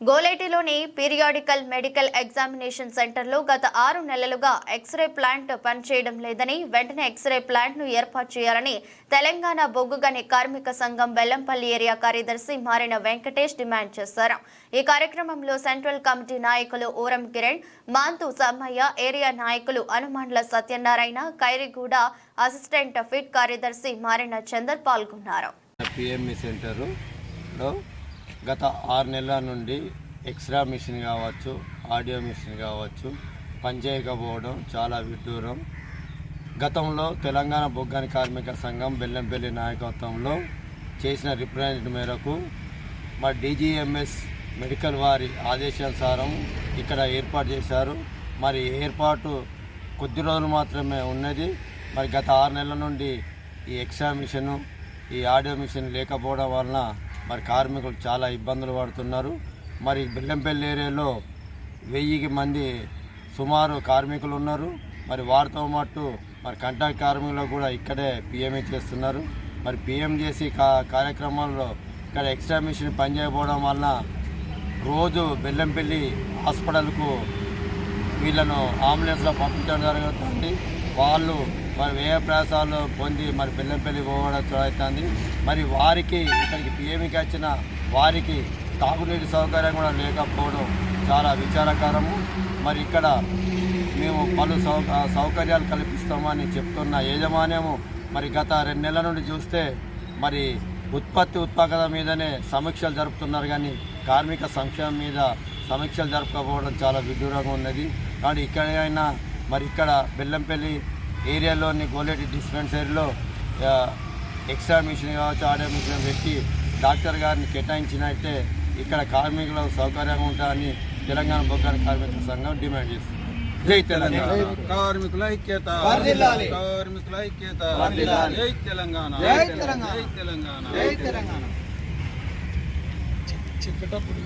గోలేటిలోని periodical medical examination సెంటర్లో గత ఆరు నెలలుగా ఎక్స్రే ప్లాంట్ పనిచేయడం లేదని వెంటనే ఎక్స్రే ప్లాంట్ను ఏర్పాటు చేయాలని తెలంగాణ బొగ్గుగని కార్మిక సంఘం బెల్లంపల్లి ఏరియా కార్యదర్శి మారిన వెంకటేష్ డిమాండ్ చేశారు. ఈ కార్యక్రమంలో సెంట్రల్ కమిటీ నాయకులు ఊరం కిరణ్ మాంతు సమ్మయ్య ఏరియా నాయకులు అనుమాండ్ల సత్యనారాయణ కైరిగూడ అసిస్టెంట్ ఫిట్ కార్యదర్శి మారిన చందర్ పాల్గొన్నారు. గత ఆరు నెలల నుండి ఎక్స్రా మిషన్ కావచ్చు ఆడియో మిషన్ కావచ్చు పనిచేయకపోవడం చాలా విడ్డూరం. గతంలో తెలంగాణ బొగ్గాని కార్మిక సంఘం బెల్లంపల్లి నాయకత్వంలో చేసిన రిప్రజెంట్ మేరకు మా డీజీఎంఎస్ మెడికల్ వారి ఆదేశానుసారం ఇక్కడ ఏర్పాటు చేశారు. మరి ఏర్పాటు కొద్ది రోజులు మాత్రమే ఉన్నది. మరి గత ఆరు నెలల నుండి ఈ ఎక్స్రా మిషను ఈ ఆడియో మిషన్ లేకపోవడం వలన మరి కార్మికులు చాలా ఇబ్బందులు పడుతున్నారు. మరి బెల్లంపల్లి ఏరియాలో వెయ్యికి మంది సుమారు కార్మికులు ఉన్నారు. మరి వారితో పాటు మరి కంటాక్ట్ కార్మికులు కూడా ఇక్కడే పిఎంఏ చేస్తున్నారు. మరి పిఎం చేసి కా కార్యక్రమాల్లో ఇక్కడ ఎక్స్ట్రా మిషన్ పనిచేయకపోవడం వలన రోజు బెల్లంపల్లి హాస్పిటల్కు వీళ్ళను అంబులెన్స్లో పంపించడం జరుగుతుంది. వాళ్ళు మరి వ్యయ ప్రయాసాలు పొంది మరి బెల్లంపల్లి పోవడం జరుగుతుంది. మరి వారికి ఇక్కడికి పిఎంకి వచ్చిన వారికి తాగునీటి సౌకర్యం కూడా లేకపోవడం చాలా విచారకరము. మరి ఇక్కడ మేము పలు సౌ సౌకర్యాలు కల్పిస్తామని చెప్తున్న యజమాన్యము మరి గత రెండు నెలల నుండి చూస్తే మరి ఉత్పత్తి ఉత్పాదకత మీదనే సమీక్షలు జరుపుతున్నారు కానీ కార్మిక సంక్షేమం మీద సమీక్షలు జరపకపోవడం చాలా విడ్డూరంగా ఉన్నది. కానీ ఇక్కడైనా మరి ఇక్కడ బెల్లంపల్లి ఏరియాలోని గోలేటి డిస్పెన్సరీలో ఎక్స్ట్రా మిషన్ కావచ్చు ఆడియో మిషన్ పెట్టి డాక్టర్ గారిని కేటాయించినట్టే ఇక్కడ కార్మికులకు సౌకర్యంగా ఉంటాయని తెలంగాణ బొగ్గాని కార్మిక సంఘం డిమాండ్ చేస్తుంది. జై తెలంగాణ. కార్మికుల ఐక్యత. వర్ధిల్లాలి. కార్మికుల ఐక్యత. వర్ధిల్లాలి. జై తెలంగాణ. జై తెలంగాణ. జై తెలంగాణ. జై తెలంగాణ. చెప్పేటప్పుడు